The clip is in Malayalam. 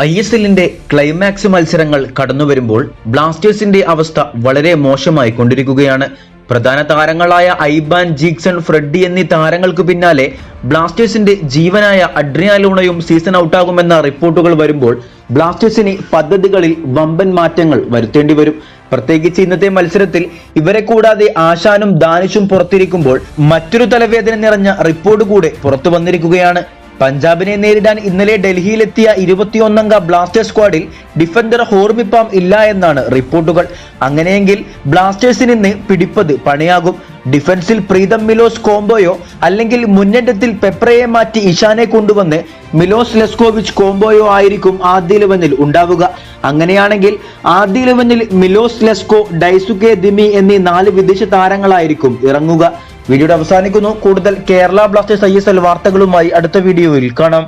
ഐ എസ് എല്ലിന്റെ ക്ലൈമാക്സ് മത്സരങ്ങൾ കടന്നു വരുമ്പോൾ ബ്ലാസ്റ്റേഴ്സിന്റെ അവസ്ഥ വളരെ മോശമായി കൊണ്ടിരിക്കുകയാണ്. പ്രധാന താരങ്ങളായ ഐബാൻ ജീക്സൺ ഫ്രെഡി എന്നീ താരങ്ങൾക്ക് പിന്നാലെ ബ്ലാസ്റ്റേഴ്സിന്റെ ജീവനായ അഡ്രിയാലൂണയും സീസൺ ഔട്ടാകുമെന്ന റിപ്പോർട്ടുകൾ വരുമ്പോൾ ബ്ലാസ്റ്റേഴ്സിന് പദ്ധതികളിൽ വമ്പൻ മാറ്റങ്ങൾ വരുത്തേണ്ടി വരും. പ്രത്യേകിച്ച് ഇന്നത്തെ മത്സരത്തിൽ ഇവരെ കൂടാതെ ആശാനും ദാനിഷും പുറത്തിരിക്കുമ്പോൾ മറ്റൊരു തലവേദന നിറഞ്ഞ റിപ്പോർട്ട് കൂടെ പുറത്തു വന്നിരിക്കുകയാണ്. പഞ്ചാബിനെ നേരിടാൻ ഇന്നലെ ഡൽഹിയിലെത്തിയ ഇരുപത്തിയൊന്നംഗ ബ്ലാസ്റ്റേഴ്സ് സ്ക്വാഡിൽ ഡിഫൻഡർ ഹോർമിപ്പാം ഇല്ല എന്നാണ് റിപ്പോർട്ടുകൾ. അങ്ങനെയെങ്കിൽ ബ്ലാസ്റ്റേഴ്സിന് ഇന്ന് പിടിപ്പത് പണിയാകും. ഡിഫൻസിൽ പ്രീതം മിലോസ് കോംബോയോ അല്ലെങ്കിൽ മുന്നേറ്റത്തിൽ പെപ്രയെ മാറ്റി ഇഷാനെ കൊണ്ടുവന്ന് മിലോസ് ലെസ്കോവിച്ച് കോംബോയോ ആയിരിക്കും ആദ്യ ഇലവനിൽ ഉണ്ടാവുക. അങ്ങനെയാണെങ്കിൽ ആദ്യ ഇലവനിൽ മിലോസ് ലെസ്കോ ഡൈസുകെ ദിമി എന്നീ നാല് വിദേശ താരങ്ങളായിരിക്കും ഇറങ്ങുക. വീഡിയോയുടെ അവസാനിക്കുന്നു. കൂടുതൽ കേരള ബ്ലാസ്റ്റേഴ്സ് ഐ വാർത്തകളുമായി അടുത്ത വീഡിയോയിൽ കാണാം.